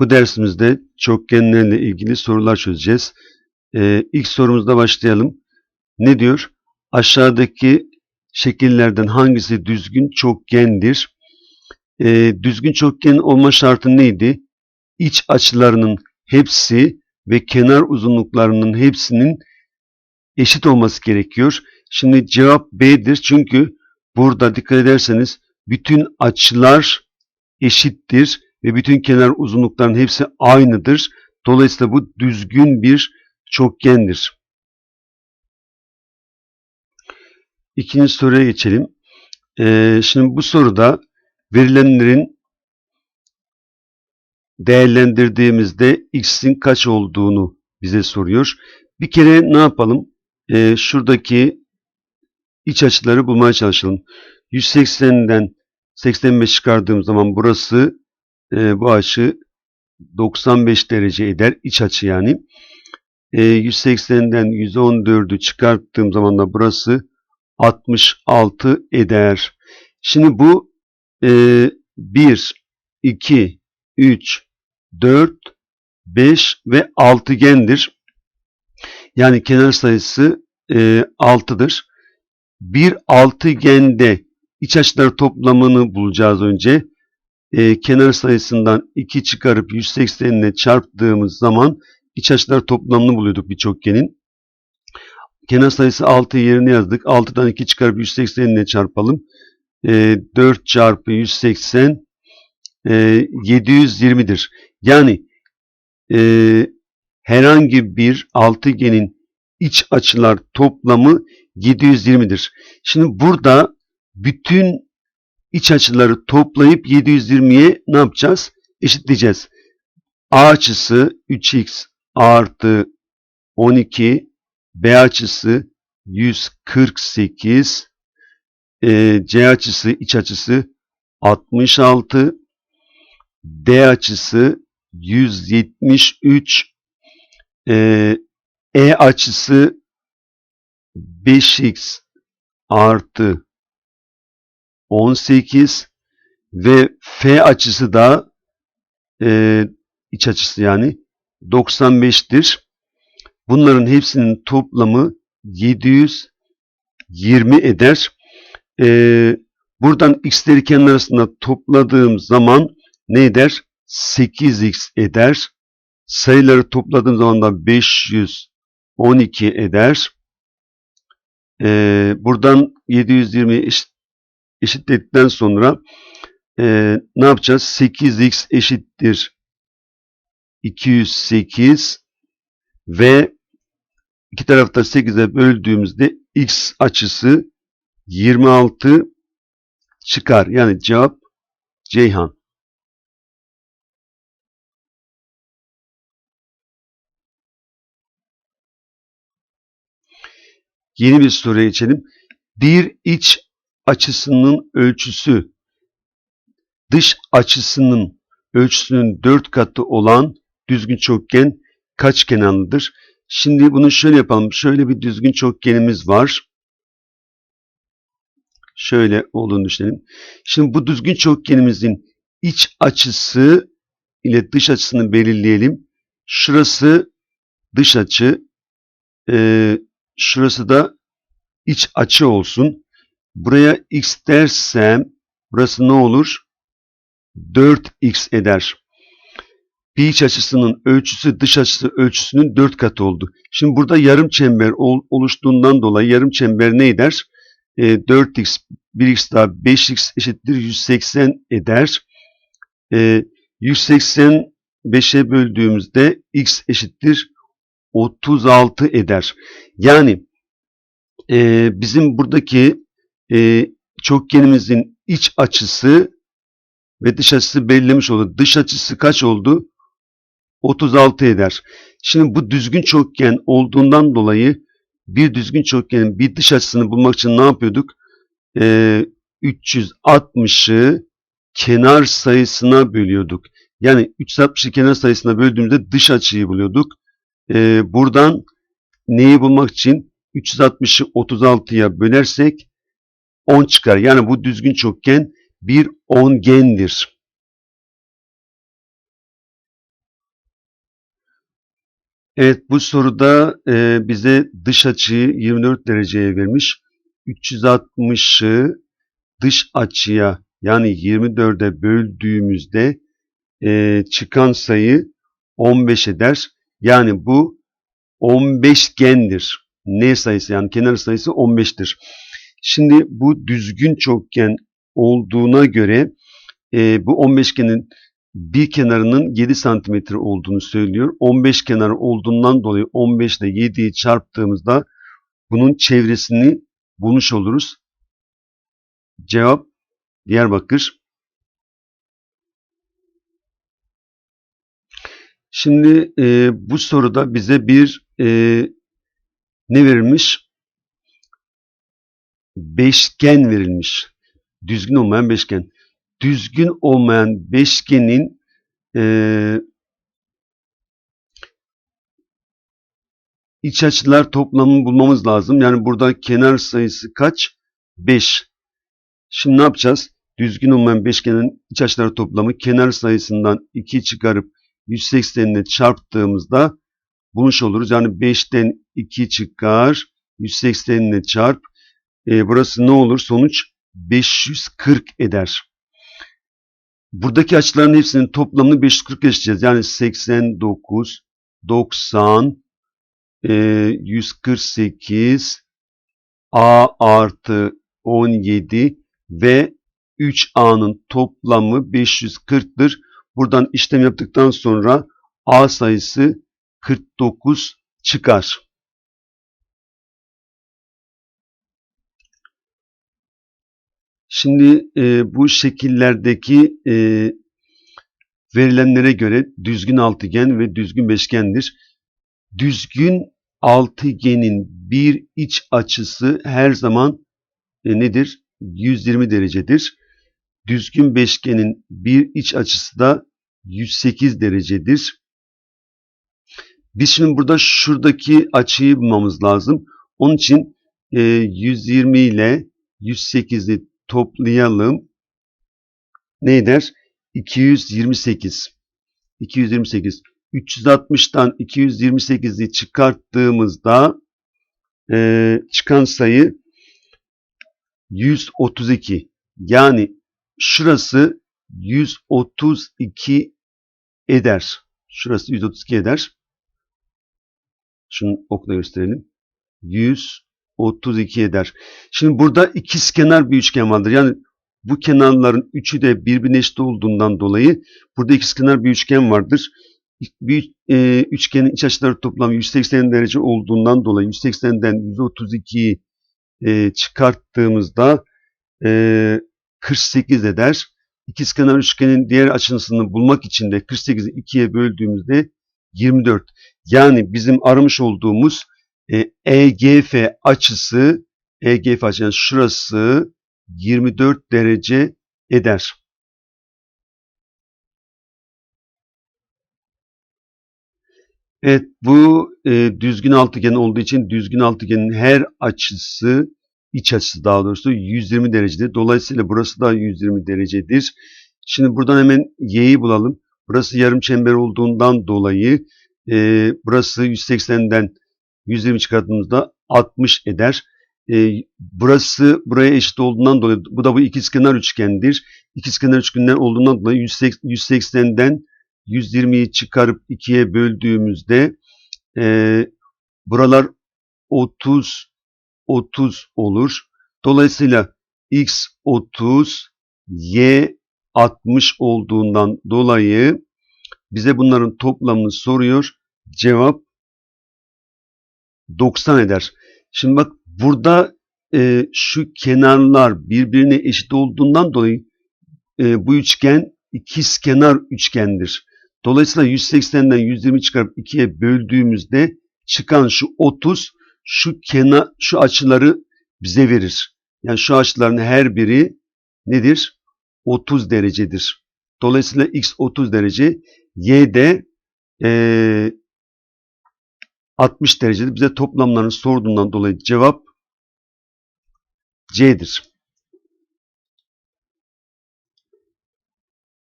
Bu dersimizde çokgenlerle ilgili sorular çözeceğiz. Ee, ilk sorumuzda başlayalım. Ne diyor? Aşağıdaki şekillerden hangisi düzgün çokgendir? Ee, düzgün çokgen olma şartı neydi? İç açılarının hepsi ve kenar uzunluklarının hepsinin eşit olması gerekiyor. Şimdi cevap B'dir çünkü burada dikkat ederseniz bütün açılar eşittir ve bütün kenar uzunlukların hepsi aynıdır. Dolayısıyla bu düzgün bir çokgendir. İkinci soruya geçelim. Ee, şimdi bu soruda verilenlerin değerlendirdiğimizde x'in kaç olduğunu bize soruyor. Bir kere ne yapalım? Ee, şuradaki iç açıları bulmaya çalışalım. 180'den 85 çıkardığım zaman burası e, bu açı 95 derece eder. iç açı yani. E, 180'den 114'ü çıkarttığım zaman da burası 66 eder. Şimdi bu e, 1, 2, 3, 4, 5 ve altıgendir. Yani kenar sayısı e, 6'dır. Bir altıgende iç açılar toplamını bulacağız önce. E, kenar sayısından 2 çıkarıp 180 ile çarptığımız zaman iç açılar toplamını buluyorduk bir çokgenin. Kenar sayısı 6 yerine yazdık. 6'dan 2 çıkarıp 180 ile çarpalım. E, 4 çarpı 180 e, 720'dir. Yani e, herhangi bir altıgenin iç açılar toplamı 720'dir. Şimdi burada bütün iç açıları toplayıp 720'ye ne yapacağız? Eşitleyeceğiz. A açısı 3x artı 12, B açısı 148, e, C açısı iç açısı 66, D açısı 173, e, E açısı 5x artı 18 ve F açısı da e, iç açısı yani 95'tir. Bunların hepsinin toplamı 720 eder. E, buradan x'leri kenar arasında topladığım zaman ne eder? 8x eder. Sayıları topladığım zaman da 512 eder. E, buradan 720 eşit eşitledikten sonra e, ne yapacağız? 8x eşittir 208 ve iki tarafta 8'e böldüğümüzde x açısı 26 çıkar. Yani cevap Ceyhan. Yeni bir soruya geçelim. Bir iç açısının ölçüsü dış açısının ölçüsünün 4 katı olan düzgün çokgen kaç kenarlıdır? Şimdi bunu şöyle yapalım. Şöyle bir düzgün çokgenimiz var. Şöyle olduğunu düşünelim. Şimdi bu düzgün çokgenimizin iç açısı ile dış açısını belirleyelim. Şurası dış açı. Ee, şurası da iç açı olsun. Buraya x dersem burası ne olur? 4x eder. Bir iç açısının ölçüsü dış açısı ölçüsünün 4 katı oldu. Şimdi burada yarım çember oluştuğundan dolayı yarım çember ne eder? E, 4x 1x daha 5x eşittir 180 eder. E, 185'e böldüğümüzde x eşittir 36 eder. Yani e, bizim buradaki e, çokgenimizin iç açısı ve dış açısı belirlemiş oldu. Dış açısı kaç oldu? 36 eder. Şimdi bu düzgün çokgen olduğundan dolayı bir düzgün çokgenin bir dış açısını bulmak için ne yapıyorduk? Ee, 360'ı kenar sayısına bölüyorduk. Yani 360'ı kenar sayısına böldüğümüzde dış açıyı buluyorduk. Ee, buradan neyi bulmak için 360'ı 36'ya bölersek 10 çıkar. Yani bu düzgün çokgen bir ongendir. Evet bu soruda e, bize dış açıyı 24 dereceye vermiş. 360'ı dış açıya yani 24'e böldüğümüzde e, çıkan sayı 15 eder. Yani bu 15 gendir. N sayısı yani kenar sayısı 15'tir. Şimdi bu düzgün çokgen olduğuna göre e, bu 15 genin bir kenarının 7 santimetre olduğunu söylüyor. 15 kenar olduğundan dolayı 15 ile 7'yi çarptığımızda bunun çevresini bulmuş oluruz. Cevap Diyarbakır. Şimdi e, bu soruda bize bir e, ne verilmiş? Beşgen verilmiş. Düzgün olmayan beşgen. Düzgün olmayan beşgenin e, iç açılar toplamını bulmamız lazım. Yani burada kenar sayısı kaç? 5. Şimdi ne yapacağız? Düzgün olmayan beşgenin iç açılar toplamı kenar sayısından 2 çıkarıp 180 ile çarptığımızda bulmuş oluruz. Yani 5'ten 2 çıkar, 180 ile çarp. E, burası ne olur? Sonuç 540 eder. Buradaki açıların hepsinin toplamını 540 yaşayacağız. Yani 89, 90, e, 148, A artı 17 ve 3A'nın toplamı 540'tır. Buradan işlem yaptıktan sonra A sayısı 49 çıkar. Şimdi e, bu şekillerdeki e, verilenlere göre düzgün altıgen ve düzgün beşgendir. Düzgün altıgenin bir iç açısı her zaman e, nedir? 120 derecedir. Düzgün beşgenin bir iç açısı da 108 derecedir. Biz şimdi burada şuradaki açıyı bulmamız lazım. Onun için e, 120 ile 108'i toplayalım. Ne eder? 228. 228. 360'tan 228'i çıkarttığımızda e, çıkan sayı 132. Yani şurası 132 eder. Şurası 132 eder. Şunu okla gösterelim. 132 eder. Şimdi burada ikizkenar bir üçgen vardır. Yani bu kenarların üçü de birbirine eşit olduğundan dolayı burada ikizkenar bir üçgen vardır. Bir e, üçgenin iç açıları toplamı 180 derece olduğundan dolayı 180'den 132'yi e, çıkarttığımızda e, 48 eder. İkizkenar üçgenin diğer açısını bulmak için de 48'i 2'ye böldüğümüzde 24. Yani bizim aramış olduğumuz e, EGF açısı EGF açısı şurası 24 derece eder. Evet bu e, düzgün altıgen olduğu için düzgün altıgenin her açısı iç açısı daha doğrusu 120 derecedir. Dolayısıyla burası da 120 derecedir. Şimdi buradan hemen y'yi bulalım. Burası yarım çember olduğundan dolayı e, burası 180'den 120 çıkarttığımızda 60 eder. E, burası buraya eşit olduğundan dolayı bu da bu ikizkenar üçgendir. İkizkenar üçgenler olduğundan dolayı 180'den 120'yi çıkarıp 2'ye böldüğümüzde e, buralar 30 30 olur. Dolayısıyla x 30 y 60 olduğundan dolayı bize bunların toplamını soruyor. Cevap 90 eder. Şimdi bak burada e, şu kenarlar birbirine eşit olduğundan dolayı e, bu üçgen ikizkenar üçgendir. Dolayısıyla 180'den 120 çıkarıp 2'ye böldüğümüzde çıkan şu 30 şu kenar şu açıları bize verir. Yani şu açıların her biri nedir? 30 derecedir. Dolayısıyla x 30 derece, y de e, 60 derecedir. Bize toplamlarını sorduğundan dolayı cevap C'dir.